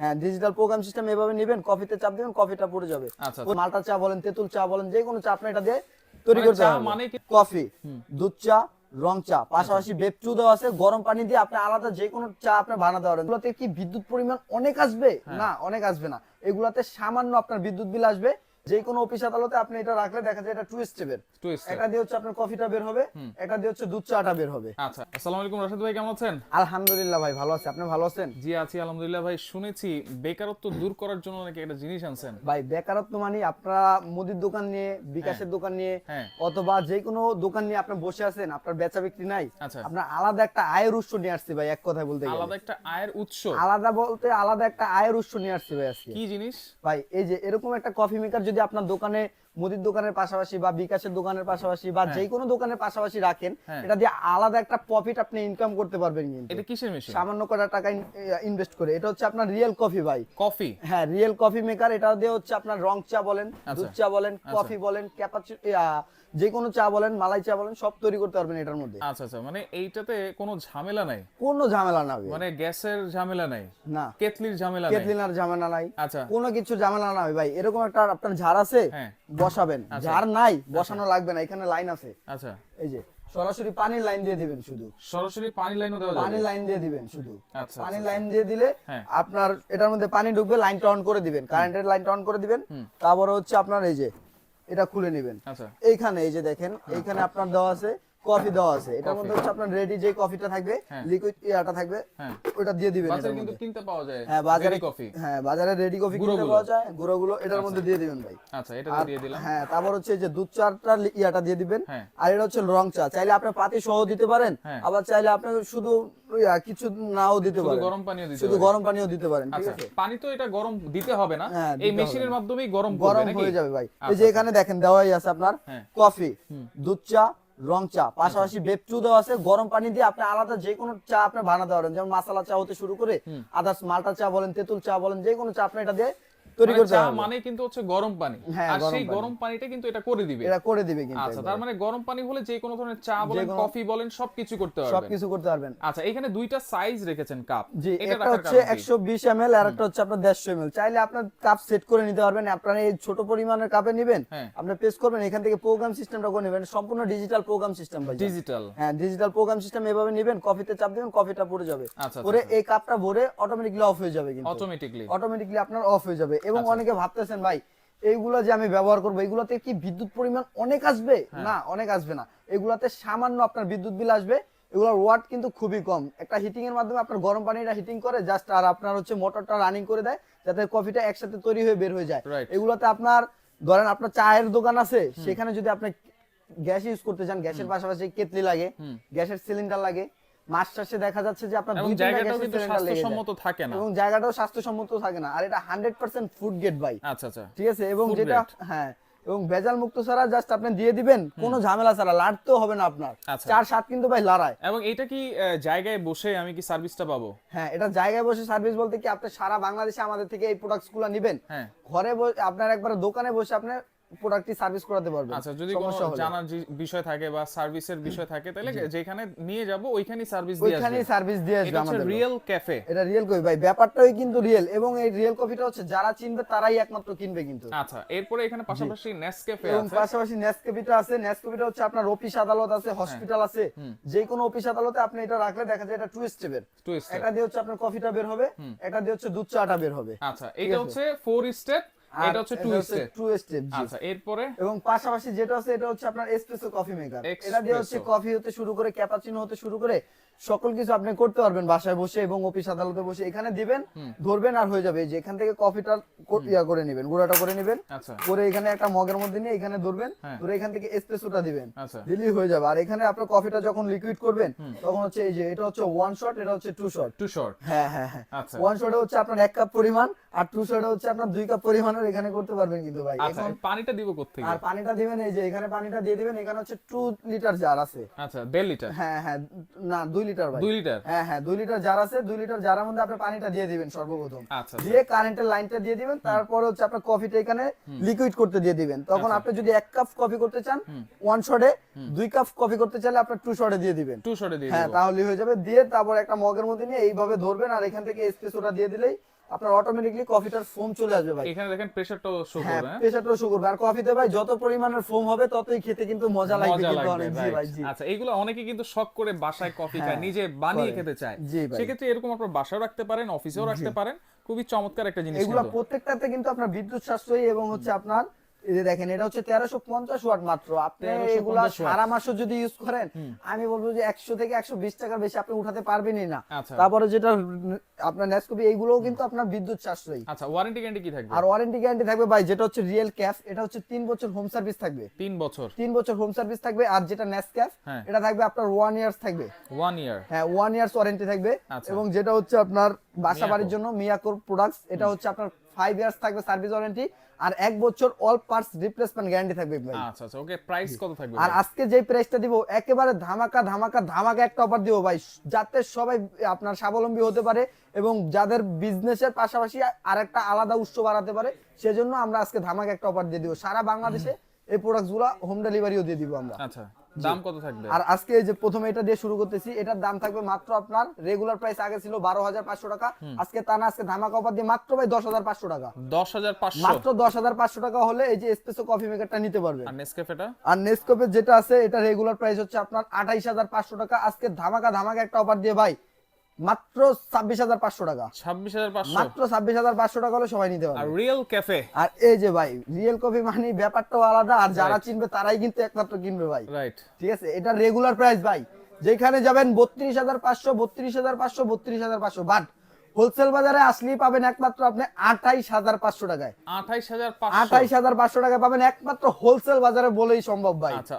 হ্যাঁ digital programme system এভাবে নেবেন কফিতে চাপ দিবেন কফিটা পড়ে যাবে। আচ্ছা, মালটা চা বলেন তেঁতুল চা বলেন যে কোনো চা আপনি এটা দিয়ে তৈরি মানে করতে মানে কফি দুধ চা রং চা পাশাপাশি বেপচু দেওয়া আছে গরম পানি দিয়ে আপনি আলাদা যে কোনো চা আপনি বানাতে পারেন। এগুলোতে কি বিদ্যুৎ পরিমাণ অনেক আসবে? হ্যাঁ। না অনেক আসবে না। এগুলাতে সামান্য আপনার বিদ্যুৎ বিল আসবে। যে কোনো অফিস আদালতে আপনি এটা রাখলে দেখা যায় এটা টু স্টেপের এটা দিয়ে হচ্ছে আপনার কফিটা বের হবে এটা দিয়ে হচ্ছে দুধ চাটা বের হবে। আচ্ছা আসসালামু আলাইকুম রাশেদ ভাই কেমন আছেন? আলহামদুলিল্লাহ ভাই ভালো আছে। আপনি ভালো আছেন? জি আছি আলহামদুলিল্লাহ ভাই। শুনেছি বেকারত্ব দূর করার জন্য নাকি একটা জিনিস আনছেন? ভাই বেকারত্ব মানে আপনারা মুদির দোকান নিয়ে বিকাশের দোকান নিয়ে হ্যাঁ। অথবা যে কোনো দোকান নিয়ে আপনি বসে আছেন আপনার বেচা বিক্রি নাই আচ্ছা। আপনার আলাদা একটা আয়ের উৎস নিয়ে আসছি ভাই এক কথায় বলতে গেলে। আলাদা একটা আয়ের উৎস? আলাদা বলতে আলাদা একটা আয়ের উৎস নিয়ে আসছি ভাই আজকে। কি জিনিস? ভাই এই যে এরকম একটা কফি মেকার যদি আপনার দোকানে মুদির দোকানের পাশাপাশি বা বিকাশের দোকানের পাশাপাশি বা যে কোনো দোকানের পাশাপাশি রাখেন হ্যাঁ। এটা দিয়ে আলাদা একটা প্রফিট আপনি ইনকাম করতে পারবেন কিন্তু। এটা কিসের মেশিন সামান্য কটা টাকা ইনভেস্ট করে। এটা হচ্ছে আপনার রিয়েল কফি ভাই। কফি হ্যাঁ রিয়েল কফি মেকার এটা দিয়ে হচ্ছে আপনার রং চা বলেন আচ্ছা। দুধ চা বলেন কফি বলেন ক্যাপাচি যে কোনো চা বলেন মালাই চা বলেন সব তৈরি করতে পারবেন এটার মধ্যে। আচ্ছা আচ্ছা মানে এইটাতে কোনো ঝামেলা নাই? কোনো ঝামেলা না মানে গ্যাসের ঝামেলা নাই? না। কেতলির ঝামেলা নাই? কেটলিনার ঝামেলা নাই। আচ্ছা। কোনো কিছু ঝামেলা না ভাই এরকম একটা আপনার ঝাড় আছে? হ্যাঁ। বসাবেন। যার নাই বসানো লাগবে না এখানে লাইন আছে। আচ্ছা। এই যে সরাসরি পানির লাইন দিয়ে দিবেন শুধু। সরাসরি পানির লাইনও দেওয়া যাবে। পানির লাইন দিয়ে দিবেন শুধু। আচ্ছা পানির লাইন দিয়ে দিলে হ্যাঁ। আপনার এটার মধ্যে পানি ঢুকবে লাইনটা অন করে দিবেন। কারেন্টের লাইনটা অন করে দিবেন। তারপরে হচ্ছে আপনার এই যে এটা খুলে নেবেন। আচ্ছা। এইখানে এই যে দেখেন এইখানে আপনার দেওয়া আছে কফি দেওয়া আছে। এটার মধ্যে হচ্ছে আপনার রেডি যে কফিটা থাকবে হ্যাঁ। লিকুইড ইয়াটা থাকবে হ্যাঁ। ওটা দিয়ে দিবেন বাজারে কিন্তু কিনতে পাওয়া যায় হ্যাঁ বাজারে কফি হ্যাঁ বাজারে রেডি কফি কিনতে পাওয়া যায় গুঁড়োগুলো এটার মধ্যে দিয়ে দিবেন ভাই। আচ্ছা এটা দিয়ে দিলাম। হ্যাঁ তারপর হচ্ছে এই যে দুধ চাটা ইয়াটা দিয়ে দিবেন। হ্যাঁ। আর এটা হচ্ছে রং চা। চাইলে আপনি পাতি সহ দিতে পারেন হ্যাঁ। আবার চাইলে আপনি শুধু কিছু নাও দিতে পারেন। গরম পানিও দিতে শুধু গরম পানিও দিতে পারেন ঠিক আচ্ছা আছে? পানি তো এটা গরম দিতে হবে না। হ্যাঁ, এই মেশিনের মাধ্যমেই গরম গরম হয়ে যাবে ভাই। এই আচ্ছা, যে এখানে দেখেন দেওয়াই আছে আপনার হ্যাঁ। কফি দুধ চা রং চা। পাশাপাশি বেপ চু দেওয়া আছে। গরম পানি দিয়ে আপনি আলাদা যে কোনো চা আপনি বানাতে পারেন। যেমন মাসালা চা হতে শুরু করে আদার্স মালটা চা বলেন তেঁতুল চা বলেন যে কোনো চা আপনি এটা দিয়ে তৈরি মানে করতে পারবেন মানে কিন্তু হচ্ছে গরম পানি। হ্যাঁ, আর সেই গরম পানিটা কিন্তু এটা করে দিবে। এটা করে দিবে কিন্তু আচ্ছা তার মানে গরম পানি হলে যে কোনো ধরনের চা বলেন কফি বলেন সবকিছু করতে পারবেন। সবকিছু করতে পারবেন। আচ্ছা এখানে দুইটা সাইজ রেখেছেন কাপ জি এটা হচ্ছে কারণ কি? একশো বিশ এম এল আর একটা হচ্ছে আপনার দেড়শো এম এল চাইলে আপনার কাপ সেট করে নিতে পারবেন। আপনার এই ছোট পরিমাণের কাপে নেবেন। হ্যাঁ। আপনি পেস করবেন এখান থেকে প্রোগ্রাম সিস্টেমটা করে নেবেন। সম্পূর্ণ ডিজিটাল প্রোগ্রাম সিস্টেম ভাই ডিজিটাল হ্যাঁ ডিজিটাল প্রোগ্রাম সিস্টেম এভাবে নেবেন। কফিতে চাপ দিবেন কফিটা পড়ে যাবে। আচ্ছা, পরে এই কাপটা ভরে অটোমেটিকলি অফ হয়ে যাবে কিন্তু। অটোমেটিকলি অটোমেটিকলি আপনার অফ হয়ে যাবে। এবং আচ্ছা। অনেকে ভাবতেছেন ভাই এইগুলো যে আমি ব্যবহার করব এগুলোতে কি বিদ্যুৎ পরিমাণ অনেক আসবে? হ্যাঁ। না অনেক আসবে না। এগুলাতে সামান্য আপনার বিদ্যুৎ বিল আসবে। এগুলোর ওয়াট কিন্তু খুবই কম। একটা হিটিং এর মাধ্যমে আপনার গরম পানিটা হিটিং করে জাস্ট আর আপনার হচ্ছে মোটরটা রানিং করে দেয় যাতে কফিটা একসাথে তৈরি হয়ে বের হয়ে যায়. এগুলোতে আপনার ধরেন আপনার চায়ের দোকান আছে সেখানে যদি আপনি গ্যাস ইউজ করতে চান গ্যাসের পাশাপাশি কেতলি লাগে গ্যাসের সিলিন্ডার লাগে মাস শেষে দেখা যাচ্ছে যে আপনার দুই জায়গাটাও কিন্তু। স্বাস্থ্যসম্মত থাকে না। এবং জায়গাটাও স্বাস্থ্যসম্মত থাকে না। আর এটা হান্ড্রেড পার্সেন্ট ফুড গেট ভাই আচ্ছা আচ্ছা। ঠিক আছে? এবং যেটা হ্যাঁ এবং ভেজাল মুক্ত ছাড়া জাস্ট আপনি দিয়ে দিবেন কোনো ঝামেলা ছাড়া। লাড়তেও হবে না আপনার। আচ্ছা। চার সাত কিন্তু ভাই লড়ায়। এবং এটা কি জায়গায় বসে আমি কি সার্ভিসটা পাবো? হ্যাঁ এটা জায়গায় বসে সার্ভিস বলতে কি আপনি সারা বাংলাদেশে আমাদের থেকে এই প্রোডাক্টসগুলো নিবেন? হ্যাঁ। ঘরে বসে আপনার একবার দোকানে বসে আপনি প্রোডাক্টটি সার্ভিস করাতে পারবেন। আচ্ছা যদি কোনো জানার বিষয় থাকে বা সার্ভিসের বিষয় থাকে তাহলে যেখানে নিয়ে যাব ওইখানেই সার্ভিস দিয়ে ওইখানেই সার্ভিস দিয়ে আসবে এটা আমাদের রিয়েল ক্যাফে এটা রিয়েল কফি ভাই ব্যাপারটাই কিন্তু রিয়েল এবং এই রিয়েল কফিটা হচ্ছে যারা চিনবে তারাই একমাত্র কিনবে কিন্তু। আচ্ছা এরপরে এখানে পাশাপাশি নেসক্যাফে এবং আছে। পাশাপাশি নেসকেপিটা আছে। নেসকেপিটা হচ্ছে আপনার অফিস আদালত আছে হসপিটাল আছে। যে কোনো অফিস আদালতে আপনি এটা রাখলে দেখা যায় এটা টু স্টেপের এটা দিয়ে হচ্ছে আপনার কফিটা বের হবে এটা দিয়ে হচ্ছে দুধ চাটা বের হবে। আচ্ছা এটা হচ্ছে ফোর স্টেপ এটা হচ্ছে টু স্টেপ টু স্টেপ আচ্ছা এরপরে? এবং পাশাপাশি যেটা আছে এটা হচ্ছে আপনার এসপ্রেসো কফি মেকার এটা দিয়ে হচ্ছে কফি হতে শুরু করে ক্যাপাচিনো হতে শুরু করে সকল কিছু আপনি করতে পারবেন বাসায় বসে এবং অফিস আদালতে বসে। এখানে দিবেন ধরবেন আর হয়ে যাবে। যে এখান থেকে কফিটা ইয়া করে নেবেন গুঁড়াটা করে নেবেন। আচ্ছা। করে এখানে একটা মগের মধ্যে নিয়ে এখানে ধরবেন হ্যাঁ। ধরে এখান থেকে এসপ্রেসোটা দিবেন। আচ্ছা। দিলেই হয়ে যাবে। আর এখানে আপনার কফিটা যখন লিকুইড করবেন তখন হচ্ছে এই যে এটা হচ্ছে ওয়ান শট এটা হচ্ছে টু শট টু শর্ট হ্যাঁ হ্যাঁ হ্যাঁ। আচ্ছা। ওয়ান শটে হচ্ছে আপনার এক কাপ পরিমাণ আর টু শটে হচ্ছে আপনার দুই কাপ পরিমাণের এখানে করতে পারবেন কিন্তু ভাই। আচ্ছা এখন পানিটা দিব কোত্থেকে? আর পানিটা দিবেন এই যে এখানে পানিটা দিয়ে দিবেন এখানে হচ্ছে টু লিটার জার আছে। আচ্ছা দেড় লিটার হ্যাঁ হ্যাঁ না দুই লিটার ভাই। 2 লিটার? হ্যাঁ হ্যাঁ 2 লিটার জার আছে 2 লিটার জারের মধ্যে আপনি পানিটা দিয়ে দিবেন সর্বপ্রথম। আচ্ছা দিয়ে কারেন্টের লাইনটা দিয়ে দিবেন তারপর হচ্ছে আপনি কফিটা এখানে লিকুইড করতে দিয়ে দিবেন। তখন আচ্ছা। আপনি যদি এক কাপ কফি করতে চান ওয়ান শটে দুই কাপ কফি করতে চাইলে আপনার টু শটে দিয়ে দিবেন। টু শটে দিয়ে হ্যাঁ তাহলে হয়ে যাবে। দিয়ে তারপর একটা মগের মধ্যে নিয়ে এইভাবে ধরবেন আর এখান থেকে এসপ্রেসোটা দিয়ে দিলেই আপনার অটোমেটিকলি কফিটার ফোম চলে আসবে ভাই। এখানে দেখেন প্রেসারটাও শো হ্যাঁ করবে হ্যাঁ? প্রেসারটাও শুকুর আর কফিতে ভাই যত পরিমাণের ফোম হবে ততই খেতে কিন্তু মজা লাগবে কিন্তু অনেক। জি ভাই। জি। আচ্ছা এগুলো অনেকে কিন্তু শখ করে বাসায় কফি খায় হ্যাঁ, নিজে বানিয়ে খেতে চায়। সেক্ষেত্রে এরকম আপনার বাসায় রাখতে পারেন অফিসেও রাখতে পারেন। খুবই চমৎকার একটা জিনিস এগুলো প্রত্যেকটাতে কিন্তু আপনার বিদ্যুৎ সাশ্রয়ী এবং হচ্ছে আপনার এই যে দেখেন এটা হচ্ছে তেরোশো পঞ্চাশ ওয়াট মাত্র। আপনি 1350 এগুলা। সারা মাসও যদি ইউজ করেন আমি বলব যে একশো থেকে একশো বিশ টাকার বেশি আপনি উঠাতে পারবেনই না। আচ্ছা। তারপরে যেটা আপনার এইগুলোও কিন্তু আপনার বিদ্যুৎ সাশ্রয়ী। আচ্ছা ওয়ারেন্টি গ্যারান্টি কি থাকবে? আর ওয়ারেন্টি গ্যারান্টি থাকবে ভাই যেটা হচ্ছে রিয়েল ক্যাফ এটা হচ্ছে তিন বছর হোম সার্ভিস থাকবে। তিন বছর। তিন বছর হোম সার্ভিস থাকবে আর যেটা নেসক্যাফ হ্যাঁ। এটা থাকবে আপনার ওয়ান ইয়ার্স থাকবে। ওয়ান ইয়ার হ্যাঁ ওয়ান ইয়ার্স ওয়ারেন্টি থাকবে। আচ্ছা। এবং যেটা হচ্ছে আপনার বাসা বাড়ির জন্য মিয়াকোর প্রোডাক্টস এটা হচ্ছে আপনার ফাইভ ইয়ার্স থাকবে সার্ভিস ওয়ারেন্টি আর এক বছর অল পার্টস রিপ্লেসমেন্ট গ্যারান্টি থাকবে ভাই আচ্ছা আচ্ছা ওকে প্রাইস কত থাকবে আর আজকে যে প্রাইসটা দিব একেবারে ধামাকা ধামাকা ধামাকা একটা অফার দিব ভাই। যাতে সবাই আপনার স্বাবলম্বী হতে পারে এবং যাদের বিজনেসের পাশাপাশি আরেকটা আলাদা উৎস বাড়াতে পারে সেজন্য আমরা আজকে ধামাকা একটা অফার দিয়ে দিব। সারা বাংলাদেশে এই প্রোডাক্টসগুলো হোম ডেলিভারিও দিয়ে দিব আমরা। আচ্ছা। দাম কত থাকবে? আর আজকে এই যে প্রথমে এটা দিয়ে শুরু করতেছি এটার দাম থাকবে মাত্র আপনার রেগুলার প্রাইস আগে ছিল বারো হাজার পাঁচশো টাকা। আজকে তা না আজকে ধামাকা অফার দিয়ে মাত্র ভাই দশ হাজার পাঁচশো টাকা। দশ হাজার পাঁচশো? মাত্র দশ হাজার পাঁচশো টাকা হলে এই যে এসপ্রেসো কফি মেকারটা নিতে পারবে। আর নেসকেফেটা আর নেসকেফে যেটা আছে এটা রেগুলার প্রাইস হচ্ছে আপনার আঠাইশ হাজার পাঁচশো টাকা। আজকে ধামাকা ধামাকা একটা অফার দিয়ে ভাই মাত্র ছাব্বিশ হাজার পাঁচশো টাকা। ছাব্বিশ হাজার পাঁচশো? মাত্র ছাব্বিশ হাজার পাঁচশো টাকা হলে সবাই নিতে আর রিয়েল ক্যাফে আর এই যে ভাই রিয়েল কফি মানে ব্যাপারটাও আলাদা আর যারা চিনবে তারাই কিন্তু একমাত্র কিনবে ভাই। রাইট ঠিক আছে? এটা রেগুলার প্রাইস ভাই। যেখানে যাবেন বত্রিশ হাজার পাঁচশো বত্রিশ হাজার পাঁচশো বত্রিশ হাজার পাঁচশো। বাট হোলসেল বাজারে আসলেই পাবেন একমাত্র আপনি আঠাইশ হাজার পাঁচশো টাকায়। আঠাইশ হাজার আঠাইশ হাজার পাঁচশো টাকায় পাবেন একমাত্র হোলসেল বাজারে বলেই সম্ভব ভাই। আচ্ছা